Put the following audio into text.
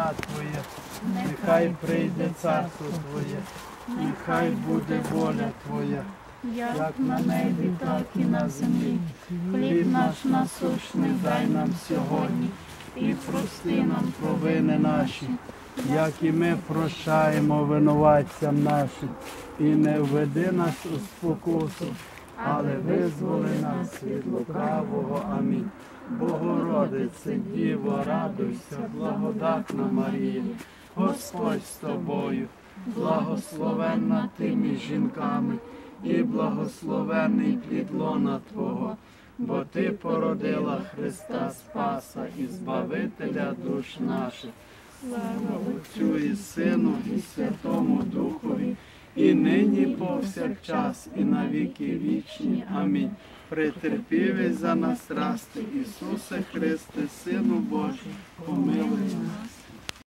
ім'я Твоє, нехай прийде царство Твоє, нехай буде воля Твоя, як на небі, так і на землі. Хліб наш насущний дай нам сьогодні, і прости нам провини наші, як і ми прощаємо винуватцям нашим, і не введи нас у спокусу, але визволи нас від лукавого. Амінь. Богородице, Діво, радуйся, благодатна Марія, Господь з тобою, благословенна ти між жінками, і благословений плід лона Твого, бо Ти породила Христа Спаса і Збавителя душ наших. Слава Отцю і Сину, і Святому і нині повсякчас, і на віки вічні. Амінь. Претерпівий за нас расти, Ісусе Христе, Сину Божий, помилуй.